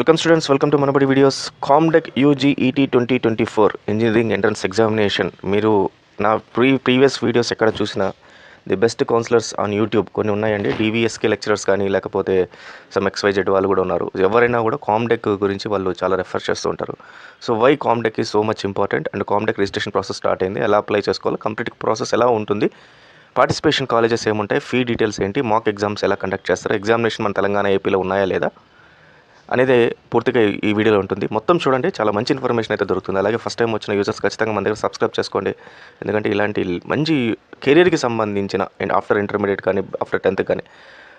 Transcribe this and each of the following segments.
Welcome students welcome to Manabadi videos COMEDK UGET twenty twenty four engineering entrance examination మీరు నా pre previous videos ఎక్కడ చూసినా the best counsellors on YouTube కొన్ని ఉన్నాయండి. డీవీఎస్కే lecturers కానీ లేకపోతే సమ్ ఎక్స్వైజెడ్ వాళ్ళు కూడా ఉన్నారు. ఎవరైనా కూడా కామ్డెక్ గురించి వాళ్ళు చాలా రెఫర్ చేస్తూ ఉంటారు. సో వై కామ్డెక్ ఈ so much important and COMEDK registration process start అయింది. ఎలా అప్లై చేసుకోవాలి? కంప్లీట్ ప్రాసెస్ ఎలా ఉంటుంది? పార్టిసిపేషన్ కాలేజెస్ ఏముంటాయి? ఫీ డీటెయిల్స్ ఏంటి? మాక్ ఎగ్జామ్స్ ఎలా కండక్ట్ చేస్తారు? ఎగ్జామినేషన్ మన తెలంగాణ ఏపీలో ఉన్నాయా లేదా? అనేది పూర్తిగా ఈ- వీడియోలో ఉంటుంది. మొత్తం చూడండి చాలా మంచి ఇన్ఫర్మేషన్ అయితే దొరుకుతుంది. అలాగే ఫస్ట్ టైం వచ్చిన యూజర్స్ ఖచ్చితంగా మన దగ్గర సబ్స్క్రైబ్ చేసుకోండి. ఎందుకంటే ఇలాంటి మంచి కెరీర్కి సంబంధించిన అండ్ ఆఫ్టర్ ఇంటర్మీడియట్ కానీ ఆఫ్టర్ టెన్త్ కానీ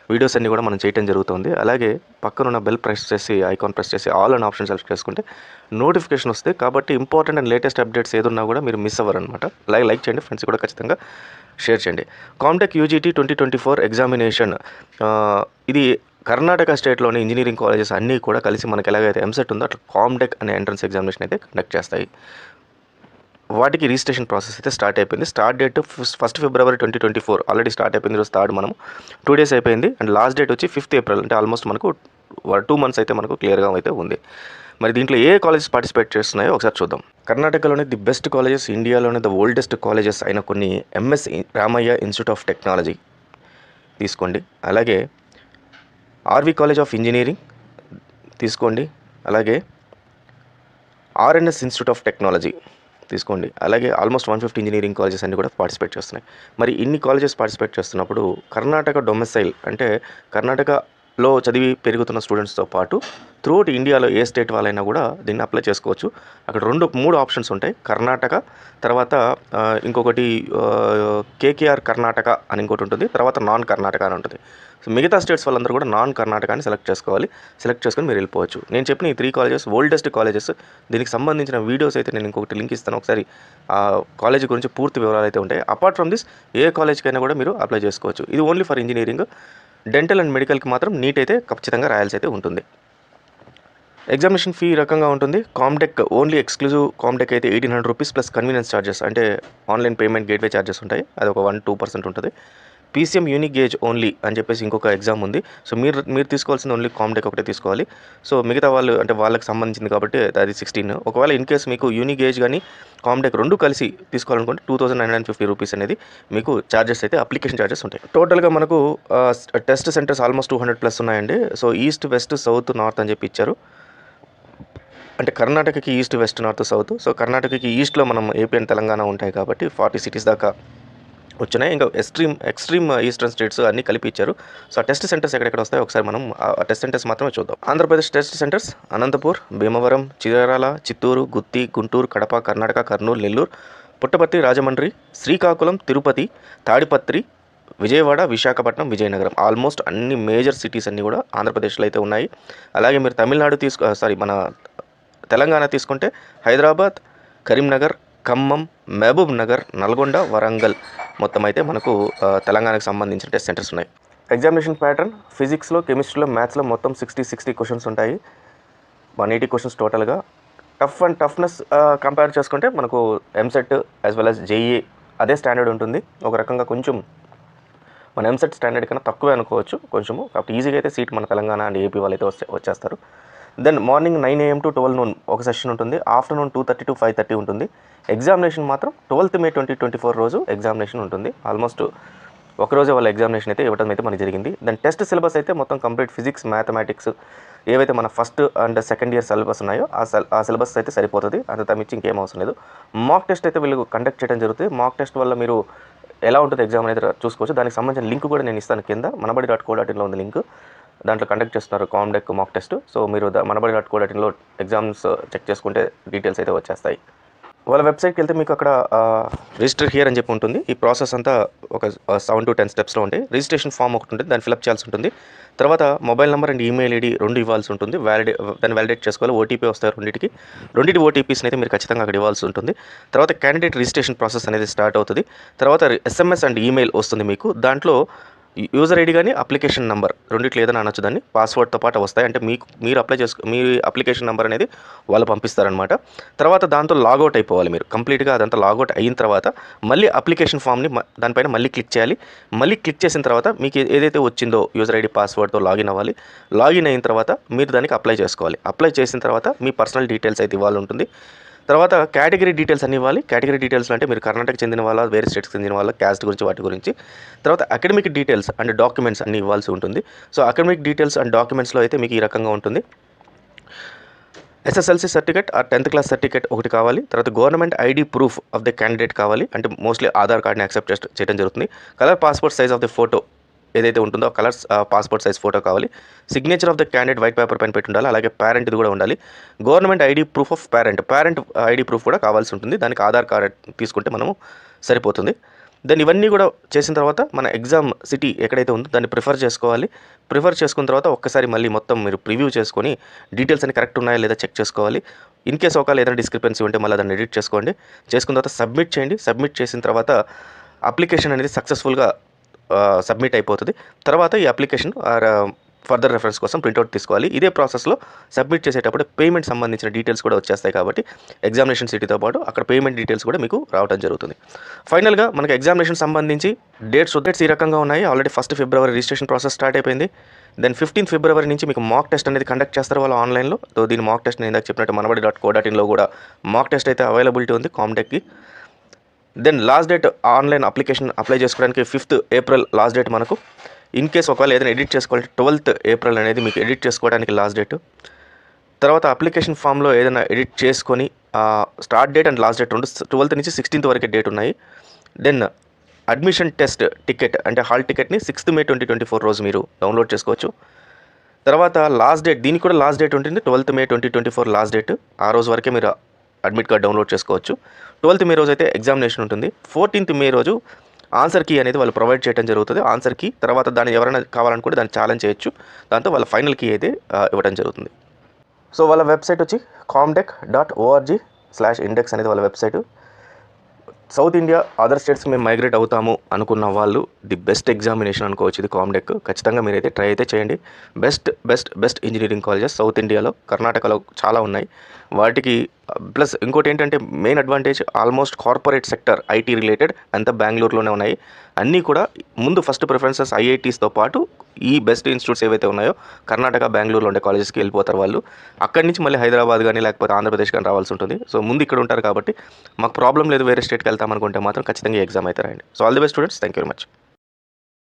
వీడియోస్ అన్నీ కూడా మనం చేయడం జరుగుతుంది. అలాగే పక్కనున్న బెల్ ప్రెస్ చేసి ఐకాన్ ప్రెస్ చేసి ఆల్ అండ్ ఆప్షన్ సెలెక్ట్ చేసుకుంటే నోటిఫికేషన్ వస్తే కాబట్టి ఇంపార్టెంట్ అండ్ లేటెస్ట్ అప్డేట్స్ ఏదున్నా కూడా మీరు మిస్ అవ్వరు అనమాట అలాగే లైక్ చేయండి ఫ్రెండ్స్ కూడా ఖచ్చితంగా షేర్ చేయండి. COMEDK UGET twenty twenty four examination ఇది కర్ణాటక స్టేట్లోని ఇంజనీరింగ్ కాలేజెస్ అన్నీ కూడా కలిసి మనకి ఎలాగైతే ఎంసెట్ ఉందో అట్లా కామ్టెక్ అనే ఎంట్రన్స్ ఎగ్జామినేషన్ అయితే కండక్ట్ చేస్తాయి. వాటికి రిజిస్ట్రేషన్ ప్రాసెస్ అయితే స్టార్ట్ అయిపోయింది. Start date first February twenty twenty four already start అయిపోయింది. ఈరోజు థర్డ్ మనం టూ డేస్ అయిపోయింది. అండ్ లాస్ట్ డేట్ వచ్చి ఫిఫ్త్ ఏప్రిల్. అంటే ఆల్మోస్ట్ మనకు టూ మంత్స్ అయితే మనకు క్లియర్గా అయితే ఉంది. మరి దీంట్లో ఏ కాలేజెస్ పార్టిసిపేట్ చేస్తున్నాయో ఒకసారి చూద్దాం. కర్ణాటకలోని ది బెస్ట్ కాలేజెస్ ఇండియాలోని ద ఓల్డెస్ట్ కాలేజెస్ అయిన కొన్ని MS Ramaiah institute of technology తీసుకోండి. అలాగే ఆర్వి కాలేజ్ ఆఫ్ ఇంజనీరింగ్ తీసుకోండి. అలాగే ఆర్ఎన్ఎస్ ఇన్స్టిట్యూట్ ఆఫ్ టెక్నాలజీ తీసుకోండి. అలాగే almost one fifty engineering colleges అన్ని కూడా పార్టిసిపేట్ చేస్తున్నాయి. మరి ఇన్ని కాలేజెస్ పార్టిసిపేట్ చేస్తున్నప్పుడు కర్ణాటక డొమెసైల్ అంటే కర్ణాటక లో చదివి పెరుగుతున్న స్టూడెంట్స్తో పాటు త్రూఅవుట్ ఇండియాలో ఏ స్టేట్ వాళ్ళైనా కూడా దీన్ని అప్లై చేసుకోవచ్చు. అక్కడ రెండు మూడు ఆప్షన్స్ ఉంటాయి. కర్ణాటక తర్వాత ఇంకొకటి కేకేఆర్ కర్ణాటక అని ఇంకోటి ఉంటుంది. తర్వాత నాన్ కర్ణాటక అని ఉంటుంది. సో మిగతా స్టేట్స్ వాళ్ళందరూ కూడా నాన్ కర్ణాటకని సెలెక్ట్ చేసుకోవాలి. సెలెక్ట్ చేసుకొని మీరు వెళ్ళిపోవచ్చు. నేను చెప్పిన ఈ త్రీ కాలేజెస్ ఓల్డెస్ట్ కాలేజెస్ దీనికి సంబంధించిన వీడియోస్ అయితే నేను ఇంకొకటి లింక్ ఇస్తాను. ఒకసారి ఆ కాలేజ్ గురించి పూర్తి వివరాలు అయితే ఉంటాయి. అపార్ట్ ఫ్రమ్ దిస్ ఏ కాలేజ్కైనా కూడా మీరు అప్లై చేసుకోవచ్చు. ఇది only for engineering dental and మెడికల్కి మాత్రం నీట్ అయితే ఖచ్చితంగా రాయాల్సి అయితే ఉంటుంది. ఎగ్జామినేషన్ ఫీ రకంగా ఉంటుంది. కామ్టెక్ ఓన్లీ ఎక్స్క్లూజివ్ కామ్టెక్ అయితే eighteen hundred rupees plus convenience charges అంటే ఆన్లైన్ పేమెంట్ గేట్వే ఛార్జెస్ ఉంటాయి. అది ఒక వన్ టూ పర్సెంట్ ఉంటుంది. పీసీఎం యూనిక్ గేజ్ ఓన్లీ అని చెప్పేసి ఇంకొక ఎగ్జామ్ ఉంది. సో మీరు మీరు తీసుకోవాల్సింది ఓన్లీ కామ్టెక్ ఒకటే తీసుకోవాలి. సో మిగతా వాళ్ళు అంటే వాళ్ళకి సంబంధించింది కాబట్టి అది సిక్స్టీన్ ఒకవేళ ఇన్ కేస్ మీకు యూనిక్ గేజ్ కానీ కామ్టెక్ రెండు కలిసి తీసుకోవాలనుకుంటే two thousand nine hundred fifty rupees అనేది మీకు ఛార్జెస్ అయితే అప్లికేషన్ ఛార్జెస్ ఉంటాయి. టోటల్గా మనకు test centres almost two hundred plus ఉన్నాయండి. So east west south north అని చెప్పి ఇచ్చారు. అంటే కర్ణాటకకి east west north south so కర్ణాటకకి ఈస్ట్లో మనం ఏపీ అండ్ తెలంగాణ ఉంటాయి కాబట్టి ఫార్టీ సిటీస్ దాకా వచ్చినాయి. ఇంకా extreme extreme uh, eastern states అన్ని కలిపి ఇచ్చారు. సో ఆ టెస్ట్ సెంటర్స్ ఎక్కడెక్కడ వస్తాయో ఒకసారి మనం ఆ టెస్ట్ సెంటర్స్ మాత్రమే చూద్దాం. ఆంధ్రప్రదేశ్ టెస్ట్ సెంటర్స్ అనంతపూర్ భీమవరం చిరాల చిత్తూరు గుత్తి గుంటూరు కడప కర్ణాటక కర్నూలు నెల్లూరు పుట్టపర్తి రాజమండ్రి శ్రీకాకుళం తిరుపతి తాడిపత్రి విజయవాడ విశాఖపట్నం విజయనగరం. ఆల్మోస్ట్ అన్ని మేజర్ సిటీస్ అన్నీ కూడా ఆంధ్రప్రదేశ్లో అయితే ఉన్నాయి. అలాగే మీరు తమిళనాడు తీసుకో uh, సారీ మన తెలంగాణ తీసుకుంటే హైదరాబాద్ కరీంనగర్ ఖమ్మం మహబూబ్ నగర్ నల్గొండ వరంగల్. మొత్తం అయితే మనకు తెలంగాణకు సంబంధించిన టెస్ట్ సెంటర్స్ ఉన్నాయి. ఎగ్జామినేషన్ ప్యాటర్న్ ఫిజిక్స్లో కెమిస్ట్రీలో మ్యాథ్స్లో మొత్తం సిక్స్టీ సిక్స్టీ క్వశ్చన్స్ ఉంటాయి. వన్ ఎయిటీ క్వశ్చన్స్ టోటల్గా టఫ్ అండ్ టఫ్నెస్ కంపేర్ చేసుకుంటే మనకు EAMCET as well as JEE అదే స్టాండర్డ్ ఉంటుంది. ఒక రకంగా కొంచెం మన ఎంసెట్ స్టాండర్డ్ కన్నా తక్కువే అనుకోవచ్చు. కొంచెము కాబట్టి ఈజీగా అయితే సీట్ మన తెలంగాణ అండ్ ఏపీ వాళ్ళైతే వచ్చే వచ్చేస్తారు. Then morning nine AM to twelve noon ఒక సెషన్ ఉంటుంది. Afternoon two thirty to five thirty ఉంటుంది. ఎగ్జామినేషన్ మాత్రం twelfth May twenty twenty four రోజు ఎగ్జామినేషన్ ఉంటుంది. ఆల్మోస్ట్ ఒకరోజే వాళ్ళ ఎగ్జామినేషన్ అయితే ఇవ్వడం అయితే మనకి జరిగింది. దెన్ టెస్ట్ సిలబస్ అయితే మొత్తం కంప్లీట్ ఫిజిక్స్ మ్యాథమెటిక్స్ ఏవైతే మన first and second year syllabus ఉన్నాయో ఆ సెల్ ఆ సిలబస్ అయితే సరిపోతుంది. అంత తమించి ఇంకేం అవసరం లేదు. మాక్ టెస్ట్ అయితే వీళ్ళు కండక్ట్ చేయడం జరుగుతుంది. మాక్ టెస్ట్ వల్ల మీరు ఎలా ఉంటుంది ఎగ్జామ్ అనేది చూసుకోవచ్చు. దానికి సంబంధించిన లింక్ కూడా నేను ఇస్తాను కింద. మనబడి డాట్ కో డాట్ ఇన్లో ఉంది లింక్. దాంట్లో కండక్ట్ చేస్తున్నారు కామ్డెక్ మాక్ టెస్ట్ సో మీరు Manabadi dot co exams check చేసుకుంటే డీటెయిల్స్ అయితే వచ్చేస్తాయి. వాళ్ళ వెబ్సైట్కి వెళ్తే మీకు అక్కడ uh, రిజిస్టర్ హియర్ అని చెప్పి ఉంటుంది. ఈ ప్రాసెస్ అంతా ఒక సెవెన్ టు టెన్ స్టెప్స్లో ఉంటాయి రిజిస్ట్రేషన్ ఫామ్ ఒకటి ఉంటుంది దాన్ని ఫిల్అప్ చేయాల్సి ఉంటుంది. తర్వాత mobile number and email ID రెండు ఇవ్వాల్సి ఉంటుంది. వ్యాలిడే uh, దాన్ని వ్యాలిడేట్ చేసుకోవాలి. ఓటీపీ వస్తాయి రెండింటికి. రెండింటి ఓటీపీస్ని అయితే మీరు ఖచ్చితంగా అక్కడ ఇవ్వాల్సి ఉంటుంది. తర్వాత క్యాండిడేట్ రిజిస్ట్రేషన్ ప్రాసెస్ అనేది స్టార్ట్ అవుతుంది. తర్వాత ఎస్ఎంఎస్ అండ్ ఈమెయిల్ వస్తుంది మీకు. దాంట్లో యూజర్ ఐడి కానీ అప్లికేషన్ నెంబర్ రెండిట్లు ఏదైనా అనొచ్చు. దాన్ని పాస్వర్డ్తో పాటు వస్తాయి. అంటే మీకు మీరు అప్లై చేసుకో మీ అప్లికేషన్ నెంబర్ అనేది వాళ్ళు పంపిస్తారనమాట తర్వాత దాంతో లాగౌట్ అయిపోవాలి మీరు. కంప్లీట్గా అదంతా లాగౌట్ అయిన తర్వాత మళ్ళీ అప్లికేషన్ ఫామ్ని దానిపైన మళ్ళీ క్లిక్ చేయాలి. మళ్ళీ క్లిక్ చేసిన తర్వాత మీకు ఏదైతే వచ్చిందో యూజర్ ఐడి పాస్వర్డ్తో లాగిన్ అవ్వాలి. లాగిన్ అయిన తర్వాత మీరు దానికి అప్లై చేసుకోవాలి. అప్లై చేసిన తర్వాత మీ పర్సనల్ డీటెయిల్స్ అయితే ఇవ్వాలి ఉంటుంది. తర్వాత కేటగిరీ డీటెయిల్స్ అన్ని ఇవ్వాలి. కేటగిరీ డీటెయిల్స్ అంటే మీరు కర్ణాటక చెందిన వాళ్ళ వేరే స్టేట్స్కి చెందిన వాళ్ళ క్యాస్ట్ గురించి వాటి గురించి. తర్వాత అకాడమిక్ డీటెయిల్స్ అండ్ డాక్యుమెంట్స్ అన్ని ఇవ్వాల్సి ఉంటుంది. సో అకాడమిక్ డీటెయిల్స్ అండ్ డాక్యుమెంట్స్లో అయితే మీకు ఈ రకంగా ఉంటుంది. ఎస్ఎస్ఎల్సీ సర్టిఫికేట్ ఆ టెన్త్ క్లాస్ సర్టిఫికేట్ ఒకటి కావాలి. తర్వాత government ID proof of the candidate కావాలి. అంటే మోస్ట్లీ ఆధార్ కార్డ్ని యాక్సెప్ట్ చేయడం జరుగుతుంది. Colour passport size of the photo ఏదైతే ఉంటుందో కలర్స్ పాస్పోర్ట్ సైజ్ ఫోటో కావాలి. Signature of the candidate white paper పైన పెట్టి ఉండాలి అలాగే పేరెంట్ది కూడా ఉండాలి. Government ID proof of parent parent ID proof కూడా కావాల్సి ఉంటుంది. దానికి ఆధార్ కార్డ్ తీసుకుంటే మనము సరిపోతుంది. దెన్ ఇవన్నీ కూడా చేసిన తర్వాత మన ఎగ్జామ్ సిటీ ఎక్కడైతే ఉందో దాన్ని ప్రిఫర్ చేసుకోవాలి. ప్రిఫర్ చేసుకున్న తర్వాత ఒక్కసారి మళ్ళీ మొత్తం మీరు ప్రివ్యూ చేసుకొని డీటెయిల్స్ అన్ని కరెక్ట్ ఉన్నాయా లేదా చెక్ చేసుకోవాలి. ఇన్ కేస్ ఒకవేళ ఏదైనా డిస్క్రిపెన్సీ ఉంటే మళ్ళీ దాన్ని ఎడిట్ చేసుకోండి. చేసుకున్న తర్వాత సబ్మిట్ చేయండి. సబ్మిట్ చేసిన తర్వాత అప్లికేషన్ అనేది సక్సెస్ఫుల్గా సబ్మిట్ అయిపోతుంది. తర్వాత ఈ అప్లికేషన్ ఫర్దర్ రెఫరెన్స్ కోసం ప్రింట్అవుట్ తీసుకోవాలి. ఇదే ప్రాసెస్లో సబ్మిట్ చేసేటప్పుడు పేమెంట్ సంబంధించిన డీటెయిల్స్ కూడా వచ్చేస్తాయి కాబట్టి ఎగ్జామినేషన్ సిటీతో పాటు అక్కడ పేమెంట్ డీటెయిల్స్ కూడా మీకు రావడం జరుగుతుంది. ఫైనల్గా మనకి ఎగ్జామినేషన్ సంబంధించి డేట్స్ డేట్స్ ఈ రకంగా ఉన్నాయి. Already first February registration process start అయిపోయింది. దెన్ ఫిఫ్టీన్త్ ఫిబ్రవరి నుంచి మీకు మాక్ టెస్ట్ అనేది కండక్ట్ చేస్తారు వాళ్ళు ఆన్లైన్లో దీని మాక్ టెస్ట్ నేను ఇందాక చెప్పినట్టు మనబడి డాట్ కో డాట్ ఇన్లో కూడా మాక్ టెస్ట్ అయితే అవైలబిలిటీ ఉంది కామ్టెక్కి then last date online application apply చేసుకోవడానికి ఫిఫ్త్ ఏప్రిల్ లాస్ట్ డేట్ మనకు. ఇన్ కేస్ ఒకవేళ ఏదైనా ఎడిట్ చేసుకోవాలి ట్వెల్త్ ఏప్రిల్ అనేది మీకు ఎడిట్ చేసుకోవడానికి లాస్ట్ డేట్ తర్వాత అప్లికేషన్ ఫామ్లో ఏదైనా ఎడిట్ చేసుకొని start date and last date రెండు ట్వెల్త్ నుంచి సిక్స్టీన్త్ వరకే డేట్ ఉన్నాయి. దెన్ అడ్మిషన్ టెస్ట్ టికెట్ అంటే hall టికెట్ని sixth May twenty twenty four రోజు మీరు డౌన్లోడ్ చేసుకోవచ్చు. తర్వాత లాస్ట్ డేట్ దీనికి కూడా లాస్ట్ డేట్ ఉంటుంది. Twelfth May twenty twenty four last date ఆ రోజు వరకే మీరు అడ్మిట్ కార్డ్ డౌన్లోడ్ చేసుకోవచ్చు. ట్వెల్త్ మే రోజు అయితే ఎగ్జామినేషన్ ఉంటుంది. ఫోర్టీన్త్ మే రోజు ఆన్సర్ కీ అనేది వాళ్ళు ప్రొవైడ్ చేయడం జరుగుతుంది. ఆన్సర్ కీ తర్వాత దాన్ని ఎవరైనా కావాలనుకుంటే దాన్ని ఛాలెంజ్ చేయొచ్చు. దాంతో వాళ్ళ ఫైనల్ కీ అయితే ఇవ్వడం జరుగుతుంది. సో వాళ్ళ వెబ్సైట్ వచ్చి COMEDK dot ORG slash index అనేది వాళ్ళ website. South India other states మేము మైగ్రేట్ అవుతాము అనుకున్న వాళ్ళు ది బెస్ట్ ఎగ్జామినేషన్ అనుకోవచ్చు ఇది కామ్డెక్ ఖచ్చితంగా మీరైతే ట్రై అయితే చేయండి. Best best best engineering colleges south ఇండియాలో కర్ణాటకలో చాలా ఉన్నాయి. వాటికి ప్లస్ ఇంకోటి ఏంటంటే main advantage almost corporate sector IT related అంతా బెంగళూరులోనే ఉన్నాయి. అన్నీ కూడా ముందు ఫస్ట్ ప్రిఫరెన్సెస్ ఐఐటీస్తో పాటు ఈ బెస్ట్ ఇన్స్టిట్యూట్స్ ఏవైతే ఉన్నాయో కర్ణాటక బెంగళూరులో ఉండే కాలేజెస్కి వెళ్ళిపోతారు వాళ్ళు. అక్కడి నుంచి మళ్ళీ హైదరాబాద్ కానీ లేకపోతే ఆంధ్రప్రదేశ్ కానీ రావాల్సి ఉంటుంది. సో ముందు ఇక్కడ ఉంటారు కాబట్టి మాకు ప్రాబ్లం లేదు వేరే స్టేట్కి వెళ్తాం అనుకుంటే మాత్రం ఖచ్చితంగా ఎగ్జామ్ అయితే రాయండి. So all the best students. Thank you very much.